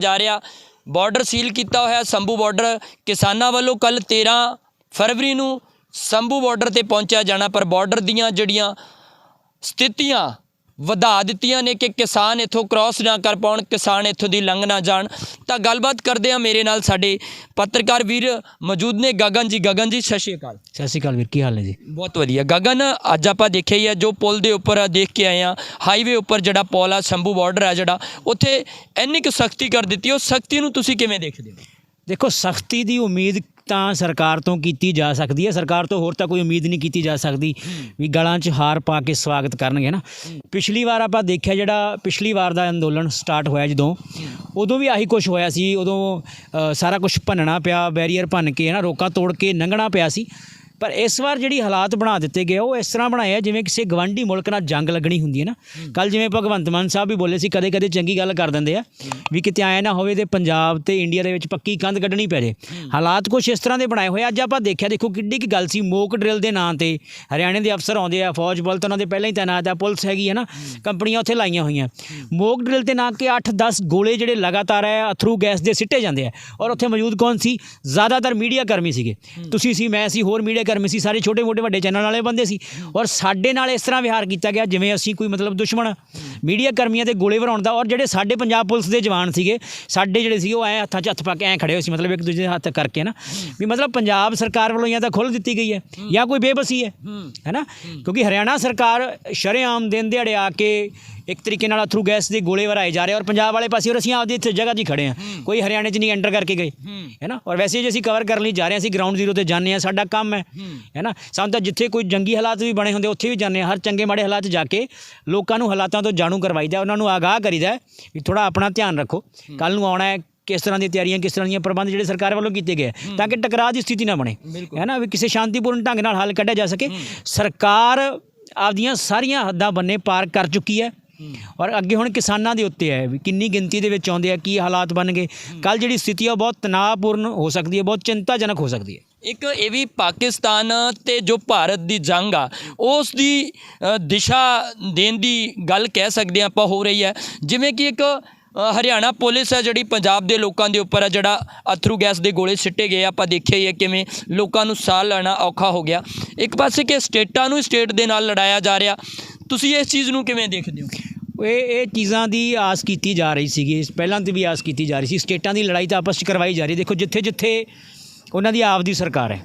ਜਾ ਰਿਹਾ। ਬਾਰਡਰ ਸੀਲ ਕੀਤਾ ਹੋਇਆ ਸੰਭੂ ਬਾਰਡਰ ਕਿਸਾਨਾਂ ਵੱਲੋਂ ਕੱਲ 13 ਫਰਵਰੀ ਨੂੰ ਸੰਭੂ ਬਾਰਡਰ ਤੇ ਪਹੁੰਚਿਆ ਜਾਣਾ, ਪਰ ਬਾਰਡਰ ਦੀਆਂ ਜਿਹੜੀਆਂ ਸਥਿਤੀਆਂ ਵਧਾ ਦਿੱਤੀਆਂ ਨੇ ਕਿ ਕਿਸਾਨ ਇੱਥੋਂ ਕ੍ਰਾਸ ਨਾ ਕਰ ਪਾਉਣ ਕਿਸਾਨ ਇੱਥੋਂ ਦੀ ਲੰਘ ਨਾ ਜਾਣ। ਤਾਂ ਗੱਲਬਾਤ ਕਰਦੇ ਆ ਮੇਰੇ ਨਾਲ ਸਾਡੇ ਪੱਤਰਕਾਰ ਵੀਰ ਮੌਜੂਦ ਨੇ ਗਗਨ ਜੀ। ਗਗਨ ਜੀ ਸਤਿ ਸ਼੍ਰੀ ਅਕਾਲ। ਸਤਿ ਸ਼੍ਰੀ ਅਕਾਲ ਵੀਰ ਕੀ ਹਾਲ ਹੈ ਜੀ? ਬਹੁਤ ਵਧੀਆ। ਗਗਨ ਅੱਜ ਆਪਾਂ ਦੇਖਿਆ ਹੀ ਆ ਜੋ ਪੁਲ ਦੇ ਉੱਪਰ ਦੇਖ ਕੇ ਆਏ ਆ ਹਾਈਵੇ ਉੱਪਰ ਜਿਹੜਾ ਪੁਲ ਆ ਸ਼ੰਭੂ ਬਾਰਡਰ ਆ ਜਿਹੜਾ ਉੱਥੇ ਇੰਨੀ ਕੁ ਸਖਤੀ ਕਰ ਦਿੱਤੀ। ਉਹ ਸਖਤੀ ਨੂੰ ਤੁਸੀਂ ਕਿਵੇਂ ਦੇਖਦੇ ਹੋ? ਦੇਖੋ ਸਖਤੀ ਦੀ ਉਮੀਦ ਤਾਂ ਸਰਕਾਰ ਤੋਂ ਕੀਤੀ ਜਾ ਸਕਦੀ ਹੈ। ਸਰਕਾਰ ਤੋਂ ਹੋਰ ਤਾਂ ਕੋਈ ਉਮੀਦ ਨਹੀਂ ਕੀਤੀ ਜਾ ਸਕਦੀ ਵੀ ਗਲਾਂ 'ਚ ਹਾਰ ਪਾ ਕੇ ਸਵਾਗਤ ਕਰਨਗੇ ਨਾ। ਪਿਛਲੀ ਵਾਰ ਆਪਾਂ ਦੇਖਿਆ ਜਿਹੜਾ ਪਿਛਲੀ ਵਾਰ ਦਾ ਅੰਦੋਲਨ ਸਟਾਰਟ ਹੋਇਆ ਜਦੋਂ, ਉਦੋਂ ਵੀ ਆਹੀ ਕੁਝ ਹੋਇਆ ਸੀ। ਉਦੋਂ ਸਾਰਾ ਕੁਝ ਭੰਨਣਾ ਪਿਆ, ਬੈਰੀਅਰ ਭੰਨ ਕੇ ਨਾ, ਰੋਕਾ ਤੋੜ ਕੇ ਲੰਘਣਾ ਪਿਆ ਸੀ। ਪਰ ਇਸ ਵਾਰ ਜਿਹੜੀ ਹਾਲਾਤ ਬਣਾ ਦਿੱਤੇ ਗਏ ਉਹ ਇਸ ਤਰ੍ਹਾਂ ਬਣਾਏ ਆ ਜਿਵੇਂ ਕਿਸੇ ਗਵਾਂਢੀ ਮੁਲਕ ਨਾਲ ਜੰਗ ਲੱਗਣੀ ਹੁੰਦੀ ਹੈ ਨਾ। ਕੱਲ ਜਿਵੇਂ ਭਗਵੰਤ ਮਾਨ ਸਾਹਿਬ ਵੀ ਬੋਲੇ ਸੀ ਕਦੇ ਕਦੇ ਚੰਗੀ ਗੱਲ ਕਰ ਦਿੰਦੇ ਆ ਵੀ ਕਿਤੇ ਆਇਆ ਨਾ ਹੋਵੇ ਤੇ ਪੰਜਾਬ ਤੇ ਇੰਡੀਆ ਦੇ ਵਿੱਚ ਪੱਕੀ ਕੰਧ ਕੱਢਣੀ ਪੈ ਜੇ। ਹਾਲਾਤ ਕੁਝ ਇਸ ਤਰ੍ਹਾਂ ਦੇ ਬਣਾਏ ਹੋਏ। ਅੱਜ ਆਪਾਂ ਦੇਖਿਆ ਦੇਖੋ ਕਿੱਡੀ ਕੀ ਗੱਲ ਸੀ ਮੋਕ ਡਰਿਲ ਦੇ ਨਾਂ ਤੇ ਹਰਿਆਣੇ ਦੇ ਅਫਸਰ ਆਉਂਦੇ ਆ ਫੌਜ ਬਲ ਤਾਂ ਉਹਨਾਂ ਦੇ ਪਹਿਲਾਂ ਹੀ ਤਾਇਨਾਤ ਆ ਪੁਲਿਸ ਹੈਗੀ ਹੈ ਨਾ ਕੰਪਨੀਆਂ ਉੱਥੇ ਲਾਈਆਂ ਹੋਈਆਂ। ਮੋਕ ਡਰਿਲ ਤੇ ਨਾਂ ਕੇ 8-10 ਗੋਲੇ ਜਿਹੜੇ ਲਗਾਤਾਰ ਹੈ ਅਥਰੂ ਗੈਸ ਦੇ ਸਿੱਟੇ ਜਾਂਦੇ ਆ। ਔਰ ਉੱਥੇ ਮੌਜੂਦ ਕੌਣ ਸੀ? ਜ਼ਿਆਦਾਤਰ ਮੀਡੀਆ ਕਰਮੀ ਸੀਗੇ। ਤੁਸੀਂ ਸੀ ਮੈਂ ਸੀ ਹੋਰ ਮੀਡੀਆ ਕਰਮੀ ਸੀ ਸਾਰੇ ਛੋਟੇ ਮੋਟੇ ਵੱਡੇ ਚੈਨਲ ਵਾਲੇ ਬੰਦੇ ਸੀ। ਔਰ ਸਾਡੇ ਨਾਲ ਇਸ ਤਰ੍ਹਾਂ ਵਿਹਾਰ ਕੀਤਾ ਗਿਆ ਜਿਵੇਂ ਅਸੀਂ ਕੋਈ ਮਤਲਬ ਦੁਸ਼ਮਣ ਮੀਡੀਆ ਕਰਮੀਆਂ ਤੇ ਗੋਲੇ ਵਰਾਉਣ ਦਾ ਔਰ ਜਿਹੜੇ ਸਾਡੇ ਪੰਜਾਬ ਪੁਲਿਸ ਦੇ ਜਵਾਨ ਸੀਗੇ ਸਾਡੇ ਜਿਹੜੇ ਸੀ ਉਹ ਐ ਹੱਥਾਂ 'ਚ ਹੱਥ ਪਾ ਕੇ ਐ ਖੜੇ ਹੋਏ ਸੀ ਮਤਲਬ ਇੱਕ ਦੂਜੇ ਦੇ ਹੱਥ ਕਰਕੇ ਨਾ ਵੀ ਮਤਲਬ ਪੰਜਾਬ ਸਰਕਾਰ ਵੱਲੋਂ ਜਾਂ ਤਾਂ ਖੁੱਲ੍ਹ ਦਿੱਤੀ ਗਈ ਹੈ ਜਾਂ ਕੋਈ ਬੇਬਸੀ ਹੈ ਹੈਨਾ ਕਿਉਂਕਿ ਹਰਿਆਣਾ ਸਰਕਾਰ ਸ਼ਰੇਆਮ ਦਿਨ ਦਿਹਾੜੇ ਆ ਕੇ ਇੱਕ ਤਰੀਕੇ ਨਾਲ ਅਥਰੂ ਗੈਸ ਦੇ ਗੋਲੇ ਵਰਾਏ ਜਾ ਰਹੇ ਔਰ ਪੰਜਾਬ ਵਾਲੇ ਪਾਸੇ ਔਰ ਅਸੀਂ ਆਪਦੀ ਇੱਥੇ ਜਗ੍ਹਾ ਹੀ ਖੜੇ ਹਾਂ। ਕੋਈ ਹਰਿਆਣੇ 'ਚ ਨਹੀਂ ਐਂਟਰ ਕਰਕੇ ਗਏ ਹੈ। ਨਾ? ਔਰ ਵੈਸੇ ਜੇ ਅਸੀਂ ਕਵਰ ਕਰਨ ਲਈ ਜਾ ਰਹੇ ਹਾਂ ਅਸੀਂ ਗਰਾਊਂਡ ਜ਼ੀਰੋ ਤੇ ਜਾਂਦੇ ਹਾਂ ਸਾਡਾ ਕੰਮ ਹੈ ਹੈ। ਨਾ? ਸਾਨੂੰ ਤਾਂ ਜਿੱਥੇ ਕੋਈ ਜੰਗੀ ਹਾਲਾਤ ਵੀ ਬਣੇ ਹੁੰਦੇ ਉੱਥੇ ਵੀ ਜਾਂਦੇ ਹਾਂ ਹਰ ਚੰਗੇ ਮਾੜੇ ਹਾਲਾਤ 'ਚ ਜਾ ਕੇ ਲੋਕਾਂ ਨੂੰ ਹਾਲਾਤਾਂ ਤੋਂ ਜਾਣੂ ਕਰਵਾਈਦਾ ਉਹਨਾਂ ਨੂੰ ਆਗਾਹ ਕਰੀਦਾ ਵੀ ਥੋੜਾ ਆਪਣਾ ਧਿਆਨ ਰੱਖੋ। ਕੱਲ ਨੂੰ ਆਉਣਾ ਹੈ ਕਿਸ ਤਰ੍ਹਾਂ ਦੀਆਂ ਤਿਆਰੀਆਂ ਕਿਸ ਤਰ੍ਹਾਂ ਦੀਆਂ ਪ੍ਰਬੰਧ ਜਿਹੜੇ ਸਰਕਾਰ ਵੱਲੋਂ ਕੀਤੇ ਗਏ ਆ, ਤਾਂ ਕਿ ਟਕਰਾਅ ਦੀ ਸਥਿਤੀ ਨਾ ਬਣੇ ਹੈ ਨਾ? ਵੀ ਕਿਸੇ ਸ਼ਾਂਤੀਪੂਰਨ ਢੰਗ ਨਾਲ ਹੱਲ ਕੱਢਿਆ ਜਾ ਸਕੇ। ਸਰਕਾਰ ਆਪਦੀਆਂ ਸਾਰੀਆਂ ਹੱਦਾਂ ਬੰਨੇ ਪਾਰ ਕਰ ਚੁੱਕੀ ਹੈ। ਔਰ ਅੱਗੇ ਹੁਣ ਕਿਸਾਨਾਂ ਦੇ ਉੱਤੇ ਹੈ ਵੀ ਕਿੰਨੀ ਗਿਣਤੀ ਦੇ ਵਿੱਚ ਆਉਂਦੇ ਆ ਕੀ ਹਾਲਾਤ ਬਣ ਗਏ। ਕੱਲ ਜਿਹੜੀ ਸਥਿਤੀ ਆ ਬਹੁਤ ਤਣਾਅਪੂਰਨ ਹੋ ਸਕਦੀ ਹੈ ਬਹੁਤ ਚਿੰਤਾਜਨਕ ਹੋ ਸਕਦੀ ਹੈ। ਇੱਕ ਇਹ ਵੀ ਪਾਕਿਸਤਾਨ ਤੇ ਜੋ ਭਾਰਤ ਦੀ ਜੰਗ ਆ ਉਸ ਦੀ ਦਿਸ਼ਾ ਦੇਣ ਦੀ ਗੱਲ ਕਹਿ ਸਕਦੇ ਹਾਂ ਆਪਾਂ ਹੋ ਰਹੀ ਹੈ। ਜਿਵੇਂ ਕਿ ਇੱਕ ਹਰਿਆਣਾ ਪੁਲਿਸ ਹੈ ਜਿਹੜੀ ਪੰਜਾਬ ਦੇ ਲੋਕਾਂ ਦੇ ਉੱਪਰ ਆ ਜਿਹੜਾ ਅਥਰੂ ਗੈਸ ਦੇ ਗੋਲੇ ਸਿੱਟੇ ਗਏ ਆਪਾਂ ਦੇਖਿਆ ਹੀ ਹੈ ਕਿਵੇਂ ਲੋਕਾਂ ਨੂੰ ਸਾਹ ਲੈਣਾ ਔਖਾ ਹੋ ਗਿਆ। ਇੱਕ ਪਾਸੇ ਕਿ ਸਟੇਟਾਂ ਨੂੰ ਸਟੇਟ ਦੇ ਨਾਲ ਲੜਾਇਆ ਜਾ ਰਿਹਾ। ਤੁਸੀਂ ਇਸ ਚੀਜ਼ ਨੂੰ ਕਿਵੇਂ ਦੇਖਦੇ ਹੋ? ਇਹ ਇਹ ਚੀਜ਼ਾਂ ਦੀ ਆਸ ਕੀਤੀ ਜਾ ਰਹੀ ਸੀਗੀ। ਪਹਿਲਾਂ ਤੇ ਵੀ ਆਸ ਕੀਤੀ ਜਾ ਰਹੀ ਸੀ। ਸਟੇਟਾਂ ਦੀ ਲੜਾਈ ਤਾਂ ਆਪਸ 'ਚ ਕਰਵਾਈ ਜਾ ਰਹੀ ਦੇਖੋ ਜਿੱਥੇ ਜਿੱਥੇ ਉਹਨਾਂ ਦੀ ਆਪਦੀ ਸਰਕਾਰ ਹੈ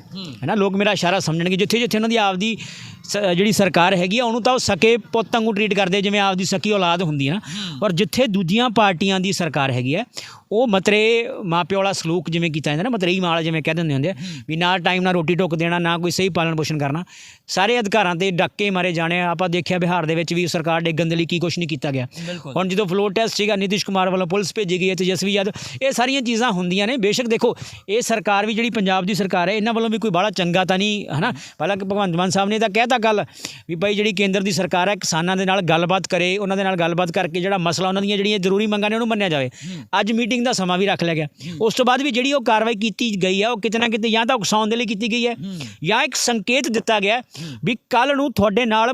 ਹੈ। ਨਾ? ਲੋਕ ਮੇਰਾ ਇਸ਼ਾਰਾ ਸਮਝਣਗੇ। ਜਿੱਥੇ ਜਿੱਥੇ ਉਹਨਾਂ ਦੀ ਆਪਦੀ ਜਿਹੜੀ ਸਰਕਾਰ ਹੈਗੀ ਆ ਉਹਨੂੰ ਤਾਂ ਉਹ ਸਕੇ ਪੁੱਤ ਵਾਂਗੂ ਟਰੀਟ ਕਰਦੇ ਜਿਵੇਂ ਆਪਦੀ ਸਕੀ ਔਲਾਦ ਹੁੰਦੀ ਹੈ ਨਾ। ਔਰ ਜਿੱਥੇ ਦੂਜੀਆਂ ਪਾਰਟੀਆਂ ਦੀ ਸਰਕਾਰ ਹੈਗੀ ਹੈ ਉਹ ਮਤਰੇ ਮਾਪਿਓ ਵਾਲਾ ਸਲੂਕ ਜਿਵੇਂ ਕੀਤਾ ਜਾਂਦਾ ਨਾ ਮਤਰੇਈ ਮਾਲ ਜਿਵੇਂ ਕਹਿ ਦਿੰਦੇ ਹੁੰਦੇ ਆ ਵੀ ਨਾ ਟਾਈਮ ਨਾਲ ਰੋਟੀ ਟੁੱਕ ਦੇਣਾ ਨਾ ਕੋਈ ਸਹੀ ਪਾਲਣ ਪੋਸ਼ਣ ਕਰਨਾ। ਸਾਰੇ ਅਧਿਕਾਰਾਂ ਤੇ ਡੱਕੇ ਮਾਰੇ ਜਾਣੇ ਆ। ਆਪਾਂ ਦੇਖਿਆ ਬਿਹਾਰ ਦੇ ਵਿੱਚ ਵੀ ਸਰਕਾਰ ਡੇਗਣ ਦੇ ਲਈ ਕੀ ਕੁਝ ਨਹੀਂ ਕੀਤਾ ਗਿਆ। ਹੁਣ ਜਦੋਂ ਫਲੋਰ ਟੈਸਟ ਸੀਗਾ ਨਿਤਿਸ਼ ਕੁਮਾਰ ਵੱਲੋਂ ਪੁਲਿਸ ਭੇਜੀ ਗਈ ਹੈ ਤੇਜਸਵੀ ਯਾਦਵ। ਇਹ ਸਾਰੀਆਂ ਚੀਜ਼ਾਂ ਹੁੰਦੀਆਂ ਨੇ। ਬੇਸ਼ੱਕ ਦੇਖੋ ਇਹ ਸਰਕਾਰ ਵੀ ਜਿਹੜੀ ਪੰਜਾਬ ਦੀ ਸਰਕਾਰ ਹੈ ਇਹਨਾਂ ਵੱਲੋਂ ਵੀ ਕੋਈ ਬਾਹਲਾ ਚੰਗਾ ਤਾਂ ਨਹੀਂ ਹਨਾ? ਪਹਿਲਾਂ ਕਿ ਭਗਵੰਤ ਮਾਨ ਸਾਹਿਬ ਨੇ ਤਾਂ ਕਹਿਤਾ ਗੱਲ ਵੀ ਭਾਈ ਜਿਹੜੀ ਕੇਂਦਰ ਦੀ ਸਰਕਾਰ ਹੈ ਕਿਸਾਨਾਂ ਦੇ ਨਾਲ ਗੱਲਬਾਤ ਕਰੇ ਉਹਨਾਂ ਦੇ ਨਾਲ ਗੱਲਬਾਤ ਕਰਕੇ ਜਿਹੜਾ ਮਸਲਾ ਉਹਨਾਂ ਦੀਆਂ ਜਿਹੜੀਆਂ ਜ਼ਰੂਰੀ ਮੰਗਾਂ ਨੇ ਉਹਨੂੰ ਮੰਨਿਆ ਜਾਵੇ। ਅੱਜ ਮੀਟਿੰਗ ਦਾ ਸਮਾਂ ਵੀ ਰੱਖ ਲਿਆ ਗਿਆ। ਉਸ ਤੋਂ ਬਾਅਦ ਵੀ ਜਿਹੜੀ ਉਹ ਕਾਰਵਾਈ ਕੀਤੀ ਗਈ ਹੈ ਉਹ ਕਿਤੇ ਨਾ ਕਿਤੇ ਜਾਂ ਤਾਂ ਉਕਸਾਉਣ ਦੇ ਲਈ ਕੀਤੀ ਗਈ ਹੈ। ਜਾਂ ਇੱਕ ਸੰਕੇਤ ਦਿੱਤਾ ਗਿਆ ਵੀ ਕੱਲ ਨੂੰ ਤੁਹਾਡੇ ਨਾਲ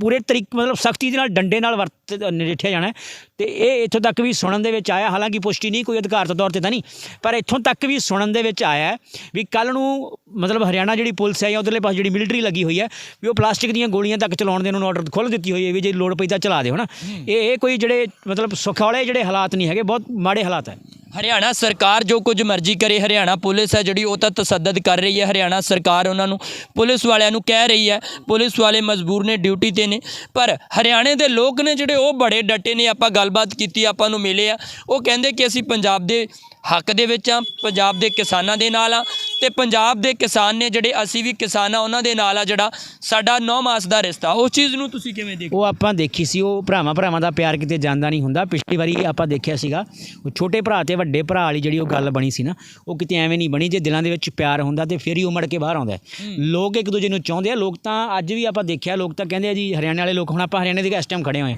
ਪੂਰੇ ਤਰੀਕੇ ਮਤਲਬ ਸਖਤੀ ਦੇ ਨਾਲ ਡੰਡੇ ਨਾਲ ਵਰਤ ਨਜਿੱਠਿਆ ਜਾਣਾ ਤੇ ਇਹ ਇੱਥੋਂ ਤੱਕ ਵੀ ਸੁਣਨ ਦੇ ਵਿੱਚ ਆਇਆ ਹਾਲਾਂਕਿ ਪੁਸ਼ਟੀ ਨਹੀਂ ਕੋਈ ਅਧਿਕਾਰਤ ਤੌਰ ਤੇ ਤਾਂ ਨਹੀਂ ਪਰ ਇੱਥੋਂ ਤੱਕ ਵੀ ਸੁਣਨ ਦੇ ਵਿੱਚ ਆਇਆ ਵੀ ਕੱਲ ਨੂੰ ਮਤਲਬ ਹਰਿਆਣਾ ਜਿਹੜੀ ਪੁਲਿਸ ਹੈ ਜਾਂ ਉਧਰਲੇ ਪਾਸੇ ਜਿਹੜੀ ਮਿਲਟਰੀ ਲੱਗੀ ਹੋਈ ਹੈ ਵੀ ਉਹ ਪਲਾਸਟਿਕ ਦੀਆਂ ਗੋਲੀਆਂ ਤੱਕ ਚਲਾਉਣ ਦੇ ਨੂੰ ਆਰਡਰ ਖੁੱਲ੍ਹ ਦਿੱਤੀ ਹੋਈ ਹੈ ਵੀ ਜੇ ਲੋੜ ਪਈ ਤਾਂ ਚਲਾ ਦਿਓ ਹਨਾ। ਇਹ ਇਹ ਕੋਈ ਜਿਹੜੇ ਮਤਲਬ ਸੁੱਖ ਵਾਲੇ ਜਿਹੜੇ ਹਾਲਾਤ ਨਹੀਂ ਹੈਗੇ ਬਹੁਤ ਮਾੜੇ ਹਾਲਾਤ ਹੈ। ਹਰਿਆਣਾ ਸਰਕਾਰ ਜੋ ਕੁਝ ਮਰਜ਼ੀ ਕਰੇ, ਹਰਿਆਣਾ ਪੁਲਿਸ ਹੈ ਜਿਹੜੀ ਉਹ ਤਾਂ ਤਸੱਦਦ ਕਰ ਰਹੀ ਹੈ, ਹਰਿਆਣਾ ਸਰਕਾਰ ਉਹਨਾਂ ਨੂੰ ਪੁਲਿਸ ਵਾਲਿਆਂ ਨੂੰ ਕਹਿ ਰਹੀ ਹੈ, ਪੁਲਿਸ ਵਾਲੇ ਮਜਬੂਰ ਨੇ ਡਿਊਟੀ ਤੇ ਨੇ, ਪਰ ਹਰਿਆਣੇ ਦੇ ਲੋਕ ਨੇ ਜਿਹੜੇ ਉਹ ਬੜੇ ਡਟੇ ਨੇ, ਆਪਾਂ ਗੱਲਬਾਤ ਕੀਤੀ, ਆਪਾਂ ਨੂੰ ਮਿਲੇ ਆ, ਉਹ ਕਹਿੰਦੇ ਕਿ ਅਸੀਂ ਪੰਜਾਬ ਦੇ ਹੱਕ ਦੇ ਵਿੱਚ ਆ ਪੰਜਾਬ ਦੇ ਕਿਸਾਨਾਂ ਦੇ ਨਾਲ ਆ ਤੇ ਪੰਜਾਬ ਦੇ ਕਿਸਾਨ ਨੇ ਜਿਹੜੇ ਅਸੀਂ ਵੀ ਕਿਸਾਨ ਆ ਉਹਨਾਂ ਦੇ ਨਾਲ ਆ ਜਿਹੜਾ ਸਾਡਾ ਨੌ ਮਾਸ ਦਾ ਰਿਸ਼ਤਾ। ਉਸ ਚੀਜ਼ ਨੂੰ ਤੁਸੀਂ ਕਿਵੇਂ ਦੇਖਦੇ ਉਹ ਆਪਾਂ ਦੇਖੀ ਸੀ ਉਹ ਭਰਾਵਾਂ ਭਰਾਵਾਂ ਦਾ ਪਿਆਰ ਕਿਤੇ ਜਾਂਦਾ ਨਹੀਂ ਹੁੰਦਾ। ਪਿਛਲੀ ਵਾਰੀ ਆਪਾਂ ਦੇਖਿਆ ਸੀਗਾ ਉਹ ਛੋਟੇ ਭਰਾ ਤੇ ਵੱਡੇ ਭਰਾ ਵਾਲੀ ਜਿਹੜੀ ਉਹ ਗੱਲ ਬਣੀ ਸੀ ਨਾ ਉਹ ਕਿਤੇ ਐਵੇਂ ਨਹੀਂ ਬਣੀ ਜੇ ਦਿਲਾਂ ਦੇ ਵਿੱਚ ਪਿਆਰ ਹੁੰਦਾ ਤੇ ਫਿਰ ਹੀ ਉਹ ਮੜ ਕੇ ਬਾਹਰ ਆਉਂਦਾ। ਲੋਕ ਇੱਕ ਦੂਜੇ ਨੂੰ ਚਾਹੁੰਦੇ ਆ ਲੋਕ ਤਾਂ ਅੱਜ ਵੀ ਆਪਾਂ ਦੇਖਿਆ ਲੋਕ ਤਾਂ ਕਹਿੰਦੇ ਆ ਜੀ ਹਰਿਆਣੇ ਵਾਲੇ ਲੋਕ ਹੁਣ ਆਪਾਂ ਹਰਿਆਣੇ ਦੇ ਇਸ ਟਾਈਮ ਖੜੇ ਹੋਏ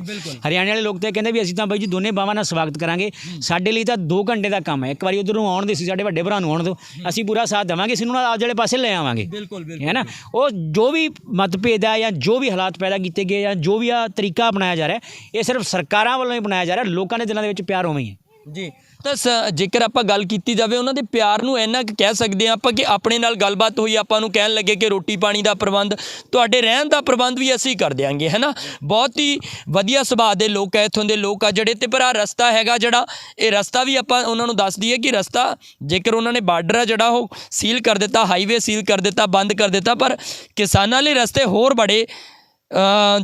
ਹਰਿਆਣੇ ਵਾਲੇ ਲੋਕ ਤਾਂ ਕਹਿੰਦੇ ਵੀ ਅਸੀਂ ਤਾਂ ਬਾਈ ਜੀ ਦੋਨੇ ਬਾਵਾਂ ਨਾਲ ਸਵਾਗਤ ਕਰਾਂਗੇ। ਸਾਡੇ ਲਈ ਤਾਂ 2 ਘੰਟੇ ਦਾ ਕੰਮ ਹੈ ਇੱਕ ਵਾਰੀ ਉਧਰ ਨੂੰ ਆਉਣ ਦੇ ਸੀ ਸਾਡੇ ਵੱਡੇ ਭਰਾ ਨੂੰ ਆਉਣ ਦਿਓ। ਅਸੀਂ ਪੂਰਾ ਸਾਥ ਦੇਵਾਂਗੇ ਅਸੀਂ ਉਹਨਾਂ ਨਾਲ ਆਪ ਜਿਹੜੇ ਪਾਸੇ ਲੈ ਆਵਾਂਗੇ। ਬਿਲਕੁਲ ਹੈ ਨਾ? ਉਹ ਜੋ ਵੀ ਮਤਭੇਦ ਹੈ ਜਾਂ ਜੋ ਵੀ ਹਾਲਾਤ ਪੈਦਾ ਕੀਤੇ ਗਏ ਜਾਂ ਜੋ ਵੀ ਆ ਤਰੀਕਾ ਅਪਣਾਇਆ ਜਾ ਰਿਹਾ ਇਹ ਸਿਰਫ ਸਰਕਾਰਾਂ ਵੱਲੋਂ ਹੀ ਬਣਾਇਆ ਜਾ ਰਿਹਾ ਲੋਕਾਂ ਦੇ ਦਿਲਾਂ ਦੇ ਵਿੱਚ ਪਿਆਰ ਉਵੇਂ ਹੀ ਹੈ। ਜੀ ਤਾਂ ਸ- ਜੇਕਰ ਆਪਾਂ ਗੱਲ ਕੀਤੀ ਜਾਵੇ ਉਹਨਾਂ ਦੇ ਪਿਆਰ ਨੂੰ ਇੰਨਾ ਕੁ ਕਹਿ ਸਕਦੇ ਹਾਂ ਆਪਾਂ ਕਿ ਆਪਣੇ ਨਾਲ ਗੱਲਬਾਤ ਹੋਈ, ਆਪਾਂ ਨੂੰ ਕਹਿਣ ਲੱਗੇ ਕਿ ਰੋਟੀ ਪਾਣੀ ਦਾ ਪ੍ਰਬੰਧ, ਤੁਹਾਡੇ ਰਹਿਣ ਦਾ ਪ੍ਰਬੰਧ ਵੀ ਅਸੀਂ ਕਰ ਦਿਆਂਗੇ ਹੈਨਾ ਬਹੁਤ ਹੀ ਵਧੀਆ ਸੁਭਾਅ ਦੇ ਲੋਕ ਆ ਇੱਥੋਂ ਦੇ ਲੋਕ ਆ ਜਿਹੜੇ, ਤੇ ਪਰ ਆਹ ਰਸਤਾ ਹੈਗਾ ਜਿਹੜਾ, ਇਹ ਰਸਤਾ ਵੀ ਆਪਾਂ ਉਹਨਾਂ ਨੂੰ ਦੱਸ ਦਈਏ ਕਿ ਰਸਤਾ ਜੇਕਰ ਉਹਨਾਂ ਨੇ ਬਾਰਡਰ ਆ ਜਿਹੜਾ ਉਹ ਸੀਲ ਕਰ ਦਿੱਤਾ, ਹਾਈਵੇ ਸੀਲ ਕਰ ਦਿੱਤਾ, ਬੰਦ ਕਰ ਦਿੱਤਾ, ਪਰ ਕਿਸਾਨਾਂ ਲਈ ਰਸਤੇ ਹੋਰ ਬੜੇ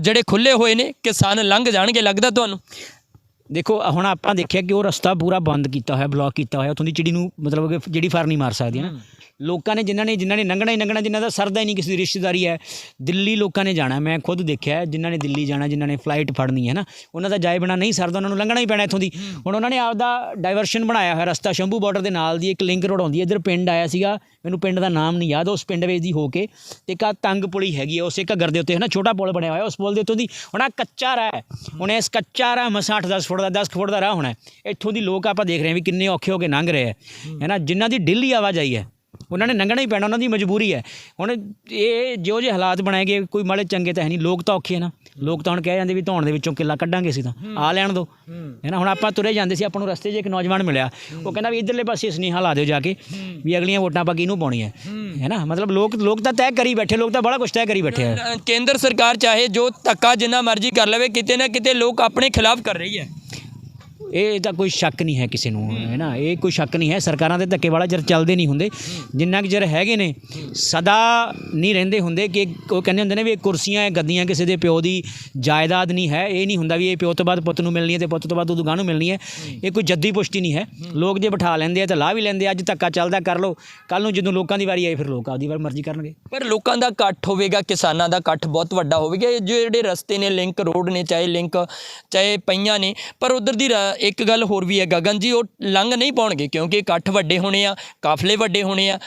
ਜਿਹੜੇ ਖੁੱਲੇ ਹੋਏ ਨੇ, ਕਿਸਾਨ ਲੰਘ ਜਾਣਗੇ, ਲੱਗਦਾ ਤੁਹਾਨੂੰ? ਦੇਖੋ ਹੁਣ ਆਪਾਂ ਦੇਖਿਆ ਕਿ ਉਹ ਰਸਤਾ ਪੂਰਾ ਬੰਦ ਕੀਤਾ ਹੋਇਆ ਬਲੌਕ ਕੀਤਾ ਹੋਇਆ ਉੱਥੋਂ ਦੀ ਚਿੜੀ ਨੂੰ ਮਤਲਬ ਕਿ ਜਿਹੜੀ ਫਰ ਨਹੀਂ ਮਾਰ ਸਕਦੀ ਹੈ ਨਾ। ਲੋਕਾਂ ਨੇ ਜਿਨ੍ਹਾਂ ਨੇ ਜਿਨ੍ਹਾਂ ਨੇ ਲੰਘਣਾ ਹੀ ਲੰਘਣਾ ਜਿਨ੍ਹਾਂ ਦਾ ਸਰਦਾ ਹੀ ਨਹੀਂ ਕਿਸੇ ਦੀ ਰਿਸ਼ਤੇਦਾਰੀ ਹੈ ਦਿੱਲੀ ਲੋਕਾਂ ਨੇ ਜਾਣਾ। ਮੈਂ ਖੁਦ ਦੇਖਿਆ ਜਿਨ੍ਹਾਂ ਨੇ ਦਿੱਲੀ ਜਾਣਾ ਜਿਨ੍ਹਾਂ ਨੇ ਫਲਾਈਟ ਫੜਨੀ ਹੈ ਨਾ ਉਹਨਾਂ ਦਾ ਜਾਏ ਬਿਨਾ ਨਹੀਂ ਸਰਦਾ ਉਹਨਾਂ ਨੂੰ ਲੰਘਣਾ ਹੀ ਪੈਣਾ ਇੱਥੋਂ ਦੀ। ਹੁਣ ਉਹਨਾਂ ਨੇ ਆਪਦਾ ਡਾਈਵਰਸ਼ਨ ਬਣਾਇਆ ਹੋਇਆ ਰਸਤਾ ਸ਼ੰਭੂ ਬਾਰਡਰ ਦੇ ਨਾਲ ਦੀ ਇੱਕ ਲਿੰਕ ਰੋਡ ਆਉਂਦੀ ਹੈ। ਇੱਧਰ ਪਿੰਡ ਆਇਆ ਸੀਗਾ ਮੈਨੂੰ ਪਿੰਡ ਦਾ ਨਾਮ ਨਹੀਂ ਯਾਦ ਉਸ ਪਿੰਡ ਵਿੱਚ ਦੀ ਹੋ ਕੇ ਤੇ ਇੱਕ ਆਹ ਤੰਗ ਪੁਲੀ ਹੈਗੀ ਹੈ ਉਸੇ ਘੱਗਰ ਦੇ ਉੱਤੇ ਹੈ ਨਾ ਛੋਟਾ ਪੁਲ ਬਣਿਆ ਹੋਇਆ ਉਸ ਪੁਲ ਦੇ ਉੱਤੋਂ ਦੀ ਹੁਣ ਆਹ ਕੱਚਾ ਰਾਹ ਹੈ। ਹੁਣ ਇਸ ਕੱਚਾ ਰਾਹ ਮਸਾਂ 8 10 ਫੁੱਟ ਦਾ 10 ਫੁੱਟ ਦਾ ਰਾਹ ਹੋਣਾ ਹੈ। ਇੱਥੋਂ ਦੀ ਲੋਕ ਆਪਾਂ ਦੇਖ ਰਹੇ ਹਾਂ ਵੀ ਕਿੰਨੇ ਔਖੇ ਹੋ ਕੇ ਲੰਘ ਰਹੇ ਹੈ। ਹੈ। ਨਾ ਜਿਨ੍ਹਾਂ ਦੀ ਡੇਲੀ ਆਵਾਜਾਈ ਹੈ ਉਹਨਾਂ ਨੇ ਲੰਘਣਾ ਹੀ ਪੈਣਾ ਉਹਨਾਂ ਦੀ ਮਜਬੂਰੀ ਹੈ। ਹੁਣ ਇਹ ਜਿਹੋ ਜਿਹੇ ਹਾਲਾਤ ਬਣਾਏ ਗਏ ਕੋਈ ਮਾੜੇ ਚੰਗੇ ਤਾਂ ਹੈ ਨਹੀਂ। ਲੋਕ ਤਾਂ ਔਖੇ ਹੈ ਨਾ। ਲੋਕ ਤਾਂ ਹੁਣ ਕਹਿ ਜਾਂਦੇ ਵੀ ਧੌਣ ਦੇ ਵਿੱਚੋਂ ਕਿੱਲਾ ਕੱਢਾਂਗੇ ਅਸੀਂ ਤਾਂ। ਆ ਲੈਣ ਦੋ। ਹੈ। ਨਾ ਹੁਣ ਆਪਾਂ ਤੁਰੇ ਜਾਂਦੇ ਸੀ ਆਪਾਂ ਨੂੰ ਰਸਤੇ 'ਚ ਇੱਕ ਨੌਜਵਾਨ ਮਿਲਿਆ। ਉਹ ਕਹਿੰਦਾ ਵੀ ਇਧਰਲੇ ਪਾਸੇ ਸੁਨੇਹਾ ਲਾ ਦਿਓ ਜਾ ਕੇ ਵੀ ਅਗਲੀਆਂ ਵੋਟਾਂ ਆਪਾਂ ਕਿਹਨੂੰ ਪਾਉਣੀਆਂ ਹੈ। ਨਾ ਮਤਲਬ ਲੋਕ ਲੋਕ ਤਾਂ ਤੈਅ ਕਰੀ ਬੈਠੇ ਲੋਕ ਤਾਂ ਬੜਾ ਕੁਛ ਤੈਅ ਕਰੀ ਬੈਠੇ ਆ ਕੇਂਦਰ ਸਰਕਾਰ ਚਾਹੇ ਜੋ ਧੱਕਾ ਜਿੰਨਾ ਮਰਜ਼ੀ ਕਰ ਲਵੇ ਕਿਤੇ ਨਾ ਕਿਤੇ ਲੋਕ ਆਪਣੇ ਖਿਲਾਫ ਕਰ ਰਹੀ ਹੈ। ਇਹ ਤਾਂ ਕੋਈ ਸ਼ੱਕ ਨਹੀਂ ਹੈ ਕਿਸੇ ਨੂੰ, ਹੈ ਨਾ? ਇਹ ਕੋਈ ਸ਼ੱਕ ਨਹੀਂ ਹੈ। ਸਰਕਾਰਾਂ ਦੇ ਧੱਕੇ ਵਾਲਾ ਚਿਰ ਚੱਲਦੇ ਨਹੀਂ ਹੁੰਦੇ। ਜਿੰਨਾ ਕਿ ਜ਼ਰ ਹੈਗੇ ਨੇ, ਸਦਾ ਨਹੀਂ ਰਹਿੰਦੇ ਹੁੰਦੇ ਕਿ ਉਹ ਕਹਿੰਦੇ ਹੁੰਦੇ ਨੇ ਵੀ ਇਹ ਕੁਰਸੀਆਂ, ਇਹ ਗੱਦੀਆਂ ਕਿਸੇ ਦੇ ਪਿਓ ਦੀ ਜਾਇਦਾਦ ਨਹੀਂ ਹੈ। ਇਹ ਨਹੀਂ ਹੁੰਦਾ ਵੀ ਇਹ ਪਿਓ ਤੋਂ ਬਾਅਦ ਪੁੱਤ ਨੂੰ ਮਿਲਣੀ ਹੈ ਤੇ ਪੁੱਤ ਤੋਂ ਬਾਅਦ ਉਹ ਦੁਗਾਹ ਨੂੰ ਮਿਲਣੀ ਹੈ। ਇਹ ਕੋਈ ਜੱਦੀ ਪੁਸ਼ਤੀ ਨਹੀਂ ਹੈ। ਲੋਕ ਜੇ ਬਿਠਾ ਲੈਂਦੇ ਆ ਤਾਂ ਲਾਹ ਵੀ ਲੈਂਦੇ ਅੱਜ ਧੱਕਾ ਚੱਲਦਾ, ਕਰ ਲਓ। ਕੱਲ ਨੂੰ ਜਦੋਂ ਲੋਕਾਂ ਦੀ ਵਾਰੀ ਆਈ ਫਿਰ ਲੋਕ ਆਪਦੀ ਵਾਰ ਮਰਜ਼ੀ ਕਰਨਗੇ। ਪਰ ਲੋਕਾਂ ਦਾ ਇਕੱਠ ਹੋਵੇਗਾ, ਕਿਸਾਨਾਂ ਦਾ ਇਕੱਠ ਬਹੁਤ ਵੱਡਾ ਹੋਵੇਗਾ। ਇਹ ਜਿਹੜੇ ਰਸਤੇ ਨੇ ਲਿੰਕ ਰੋਡ ਨੇ, ਚਾਹੇ ਲਿੰਕ ਚਾਹੇ ਪਈਆਂ ਨੇ, ਪਰ ਉਧਰ ਦੀ ਰ- ਇੱਕ ਗੱਲ ਹੋਰ ਵੀ ਹੈ, ਗਗਨ ਜੀ, ਉਹ ਲੰਘ ਨਹੀਂ ਪਾਉਣਗੇ ਕਿਉਂਕਿ ਇਕੱਠ ਵੱਡੇ ਹੋਣੇ ਆ, ਕਾਫਲੇ ਵੱਡੇ ਹੋਣੇ ਆ।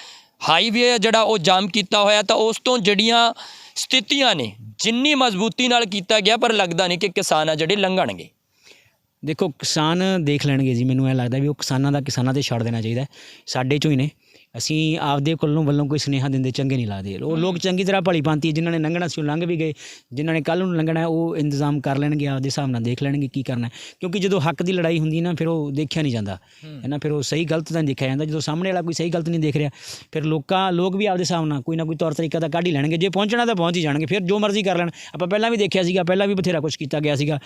ਹਾਈਵੇ ਆ ਜਿਹੜਾ ਉਹ ਜਾਮ ਕੀਤਾ ਹੋਇਆ ਤਾਂ ਉਸ ਤੋਂ ਜਿਹੜੀਆਂ ਸਥਿਤੀਆਂ ਨੇ, ਜਿੰਨੀ ਮਜ਼ਬੂਤੀ ਨਾਲ ਕੀਤਾ ਗਿਆ, ਪਰ ਲੱਗਦਾ ਨਹੀਂ ਕਿ ਕਿਸਾਨ ਆ ਜਿਹੜੇ ਲੰਘਣਗੇ। ਦੇਖੋ, ਕਿਸਾਨ ਦੇਖ ਲੈਣਗੇ ਜੀ, ਮੈਨੂੰ ਇਹ ਲੱਗਦਾ ਵੀ ਉਹ ਕਿਸਾਨਾਂ ਦਾ ਕਿਸਾਨਾਂ ਤੇ ਛੱਡ ਦੇਣਾ ਚਾਹੀਦਾ ਸਾਡੇ ਚੋਂ ਹੀ ਨੇ। ਅਸੀਂ ਆਪਦੇ ਕੋਲੋਂ ਵੱਲੋਂ ਕੋਈ ਸੁਨੇਹਾ ਦਿੰਦੇ ਚੰਗੇ ਨਹੀਂ ਲੱਗਦੇ। ਉਹ ਲੋਕ ਚੰਗੀ ਤਰ੍ਹਾਂ ਭਲੀ ਭਾਂਤੀ ਜਿਨ੍ਹਾਂ ਨੇ ਲੰਘਣਾ ਸੀ ਉਹ ਲੰਘ ਵੀ ਗਏ। ਜਿਨ੍ਹਾਂ ਨੇ ਕੱਲ ਨੂੰ ਲੰਘਣਾ ਉਹ ਇੰਤਜ਼ਾਮ ਕਰ ਲੈਣਗੇ ਆਪਦੇ ਹਿਸਾਬ ਨਾਲ ਦੇਖ ਲੈਣਗੇ ਕੀ ਕਰਨਾ। ਕਿਉਂਕਿ ਜਦੋਂ ਹੱਕ ਦੀ ਲੜਾਈ ਹੁੰਦੀ ਹੈ ਨਾ ਫਿਰ ਉਹ ਦੇਖਿਆ ਨਹੀਂ ਜਾਂਦਾ। ਹੈ ਨਾ ਫਿਰ ਉਹ ਸਹੀ ਗਲਤ ਤਾਂ ਦੇਖਿਆ ਜਾਂਦਾ। ਜਦੋਂ ਸਾਹਮਣੇ ਵਾਲਾ ਕੋਈ ਸਹੀ ਗਲਤ ਨਹੀਂ ਦੇਖ ਰਿਹਾ ਫਿਰ ਲੋਕਾਂ ਲੋਕ ਵੀ ਆਪਦੇ ਹਿਸਾਬ ਨਾਲ ਕੋਈ ਨਾ ਕੋਈ ਤੌਰ ਤਰੀਕਾ ਤਾਂ ਕੱਢ ਹੀ ਲੈਣਗੇ। ਜੇ ਪਹੁੰਚਣਾ ਤਾਂ ਪਹੁੰਚ ਹੀ ਜਾਣਗੇ ਫਿਰ ਜੋ ਮਰਜ਼ੀ ਕਰ ਲੈਣ। ਆਪਾਂ ਪਹਿਲਾਂ ਵੀ ਦੇਖਿਆ ਸੀਗਾ ਪਹਿਲਾਂ ਵੀ ਬਥੇਰਾ ਕੁਝ ਕੀਤਾ ਗਿਆ ਸੀਗਾ।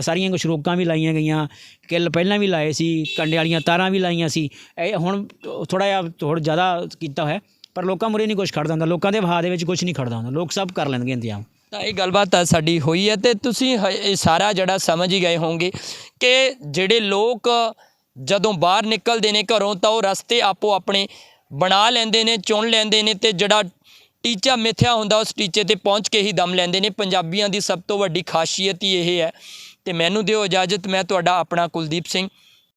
ਸਾਰੀਆਂ ਕੁਛ ਰੋਕਾਂ ਵੀ ਲਾਈਆਂ ਗਈਆਂ ਕਿੱਲ ਪਹਿਲਾਂ ਵੀ ਲਾਏ ਸੀ ਕੰਡੇ ਵਾਲੀਆਂ ਤਾਰਾਂ ਵੀ ਲਾਈਆਂ ਸੀ। ਇਹ ਹੁਣ ਥੋੜਾ ਜਿਹਾ ਜ਼ਿਆਦਾ ਕੀਤਾ ਹੋਇਆ ਪਰ ਲੋਕਾਂ ਮੁਰੇ ਨਹੀਂ ਕੁਝ ਖੜਦਾ ਹੁੰਦਾ, ਲੋਕਾਂ ਦੇ ਵਹਾਅ ਦੇ ਵਿੱਚ ਕੁਝ ਨਹੀਂ ਖੜਦਾ ਹੁੰਦਾ, ਲੋਕ ਸਭ ਕਰ ਲੈਣਗੇ ਇੰਤਜ਼ਾਮ। ਤਾਂ ਇਹ ਗੱਲਬਾਤ ਸਾਡੀ ਹੋਈ ਹੈ ਤੇ ਤੁਸੀਂ ਹ- ਇਹ ਸਾਰਾ ਜਿਹੜਾ ਸਮਝ ਹੀ ਗਏ ਹੋਵੋਗੇ ਕਿ ਜਿਹੜੇ ਲੋਕ ਜਦੋਂ ਬਾਹਰ ਨਿਕਲਦੇ ਨੇ ਘਰੋਂ ਤਾਂ ਉਹ ਰਸਤੇ ਆਪੋ ਆਪਣੇ ਬਣਾ ਲੈਂਦੇ ਨੇ, ਚੁਣ ਲੈਂਦੇ ਨੇ ਤੇ ਜਿਹੜਾ ਟੀਚਾ ਮਿੱਥਿਆ ਹੁੰਦਾ ਉਸ ਟੀਚੇ ਤੇ ਪਹੁੰਚ ਕੇ ਹੀ ਦਮ ਲੈਂਦੇ ਨੇ। ਪੰਜਾਬੀਆਂ ਦੀ ਸਭ ਤੋਂ ਵੱਡੀ ਖਾਸੀਅਤ ਹੀ ਇਹ ਹੈ ਤੇ ਮੈਨੂੰ ਦਿਓ ਇਜਾਜ਼ਤ, ਮੈਂ ਤੁਹਾਡਾ ਆਪਣਾ ਕੁਲਦੀਪ ਸਿੰਘ